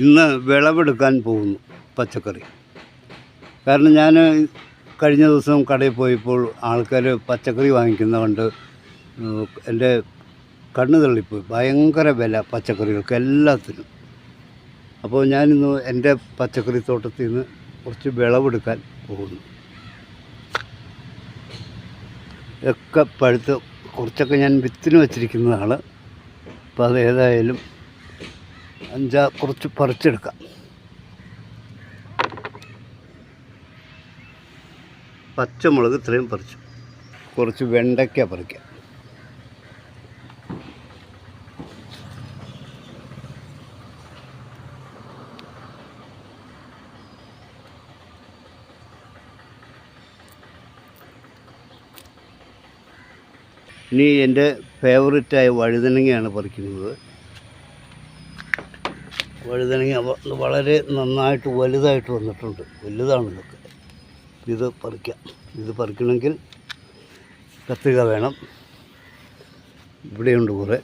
ഇന്ന് വിളവെടുക്കാൻ പോകുന്നു പച്ചക്കറി. കാരണം ഞാൻ കഴിഞ്ഞ ദിവസം കടയിൽ പോയപ്പോൾ ആൾക്കാർ പച്ചക്കറി വാങ്ങിക്കുന്ന കണ്ട് എന്റെ കണ്ണ് തള്ളിപ്പോയി. ഭയങ്കര വില പച്ചക്കറികൾക്ക് എല്ലാത്തിനും. അപ്പോൾ ഞാനിന്ന് എന്റെ പച്ചക്കറി തോട്ടത്തിൽ നിന്ന് കുറച്ച് വിളവെടുക്കാൻ പോകുന്നു. ഒക്കെ പഴുത്ത് കുറച്ചൊക്കെ ഞാൻ വിത്തിന് വച്ചിരിക്കുന്നതാണ്. അപ്പോൾ അത് ഏതായാലും അഞ്ചാ കുറച്ച് പറിച്ചെടുക്കാം. പച്ചമുളക് ഇത്രയും പറിച്ചു. കുറച്ച് വെണ്ടയ്ക്ക പറിക്കാം. ഇനി എന്റെ ഫേവററ്റായ വഴുതനങ്ങയാണ് പറിക്കുന്നത്. വഴുതനങ്ങ വളരെ നന്നായിട്ട് വലുതായിട്ട് വന്നിട്ടുണ്ട്. വലുതാണ് ഇതൊക്കെ. ഇത് പറിക്കാം. ഇത് പറിക്കണമെങ്കിൽ കത്തിക വേണം. ഇവിടെയുണ്ട് കുറേ.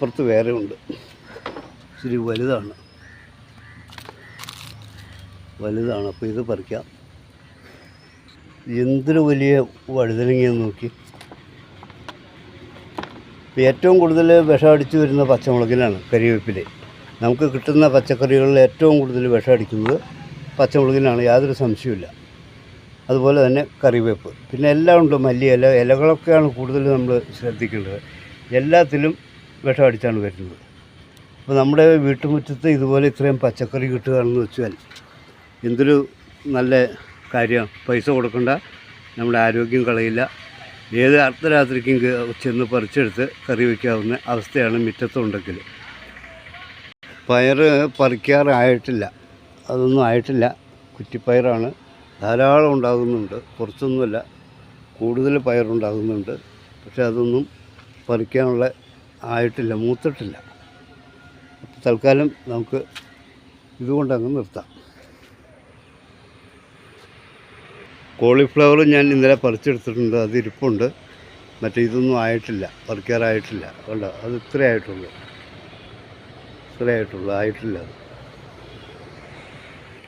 പുറത്ത് വേറെ ഉണ്ട്. ഇച്ചിരി വലുതാണ്. വലുതാണ്. അപ്പോൾ ഇത് പറിക്കാം. എന്തിനു വലിയ വഴുതനങ്ങയെന്ന് നോക്കി? ഏറ്റവും കൂടുതൽ വിഷം അടിച്ചു വരുന്ന പച്ചമുളകിനാണ് കരിവേപ്പിൽ നമുക്ക് കിട്ടുന്ന പച്ചക്കറികളിൽ ഏറ്റവും കൂടുതൽ വിഷം അടിക്കുന്നത് പച്ചമുളകിനാണ് യാതൊരു സംശയമില്ല അതുപോലെ തന്നെ കറിവേപ്പ്. പിന്നെ എല്ലാം ഉണ്ട് മല്ലി ഇല ഇലകളൊക്കെയാണ് കൂടുതൽ നമ്മൾ ശ്രദ്ധിക്കേണ്ടത്. എല്ലാത്തിലും വിഷം അടിച്ചാണ് വരുന്നത്. അപ്പോൾ നമ്മുടെ വീട്ടുമുറ്റത്ത് ഇതുപോലെ ഇത്രയും പച്ചക്കറി കിട്ടുകയാണെന്ന് വെച്ചാൽ എന്തൊരു നല്ല കാര്യം. പൈസ കൊടുക്കണ്ട നമ്മുടെ ആരോഗ്യം കളയില്ല. ഏത് അർദ്ധരാത്രിക്കും ചെന്ന് പറിച്ചെടുത്ത് കറി വയ്ക്കാവുന്ന അവസ്ഥയാണ് മുറ്റത്തുണ്ടെങ്കിൽ. പയറ് പറിക്കാറായിട്ടില്ല. അതൊന്നും ആയിട്ടില്ല. കുറ്റിപ്പയറാണ്. ധാരാളം ഉണ്ടാകുന്നുണ്ട്. കുറച്ചൊന്നുമല്ല. കൂടുതൽ പയറുണ്ടാകുന്നുണ്ട്. പക്ഷെ അതൊന്നും പറിക്കാനുള്ള ആയിട്ടില്ല. മൂത്തിട്ടില്ല. തൽക്കാലം നമുക്ക് ഇതുകൊണ്ടങ്ങ് നിർത്താം. കോളിഫ്ലവർ ഞാൻ ഇന്നലെ പറിച്ചെടുത്തിട്ടുണ്ട്. അത് ഇരിപ്പുണ്ട്. മറ്റേ ഇതൊന്നും ആയിട്ടില്ല. പറിക്കാറായിട്ടില്ല. കണ്ടോ? അത് ഇത്രേ ആയിട്ടുള്ളൂ. ഇത്രേ ആയിട്ടുള്ളൂ. ആയിട്ടില്ല അത്.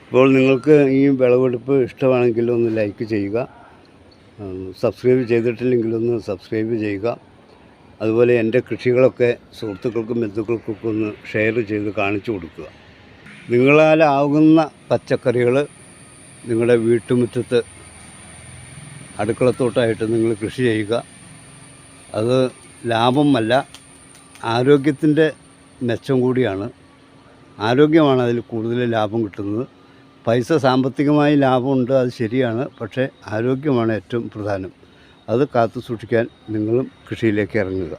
ഇപ്പോൾ നിങ്ങൾക്ക് ഈ വിളവെടുപ്പ് ഇഷ്ടമാണെങ്കിൽ ഒന്ന് ലൈക്ക് ചെയ്യുക. സബ്സ്ക്രൈബ് ചെയ്തിട്ടില്ലെങ്കിൽ ഒന്ന് സബ്സ്ക്രൈബ് ചെയ്യുക. അതുപോലെ എന്റെ കൃഷികളൊക്കെ സുഹൃത്തുക്കൾക്കും ബന്ധുക്കൾക്കൊക്കെ ഒന്ന് ഷെയർ ചെയ്ത് കാണിച്ചു കൊടുക്കുക. നിങ്ങളാലാകുന്ന പച്ചക്കറികൾ നിങ്ങളുടെ വീട്ടുമുറ്റത്ത് അടുക്കളത്തോട്ടമായിട്ട് നിങ്ങൾ കൃഷി ചെയ്യുക. അത് ലാഭമല്ല ആരോഗ്യത്തിന്റെ മെച്ചം കൂടിയാണ്. ആരോഗ്യമാണ് അതിൽ കൂടുതൽ ലാഭം കിട്ടുന്നത്. പൈസ സാമ്പത്തികമായി ലാഭമുണ്ട് അത് ശരിയാണ്. പക്ഷേ ആരോഗ്യമാണ് ഏറ്റവും പ്രധാനം. അത് കാത്തു സൂക്ഷിക്കാൻ നിങ്ങളും കൃഷിയിലേക്ക് ഇറങ്ങുക.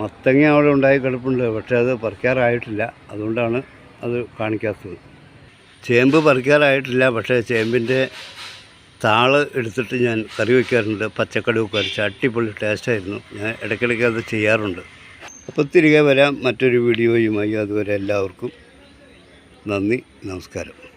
മത്തങ്ങ അവിടെ ഉണ്ടായി കിടപ്പുണ്ട് പക്ഷേ അത് പറിക്കാറായിട്ടില്ല. അതുകൊണ്ടാണ് അത് കാണിക്കാത്തത്. ചേമ്പ് പറിക്കാറായിട്ടില്ല പക്ഷേ ചേമ്പിന്റെ താൾ എടുത്തിട്ട് ഞാൻ കറി വയ്ക്കാറുണ്ട്. പച്ചക്കടുവൊക്കെ അരച്ച് അടിപൊളി ടേസ്റ്റായിരുന്നു ഞാൻ ഇടയ്ക്കിടയ്ക്ക് അത് ചെയ്യാറുണ്ട്. അപ്പോൾ തിരികെ വരാം. മറ്റൊരു വീഡിയോയുമായി അതുവരെ എല്ലാവർക്കും നന്ദി നമസ്കാരം.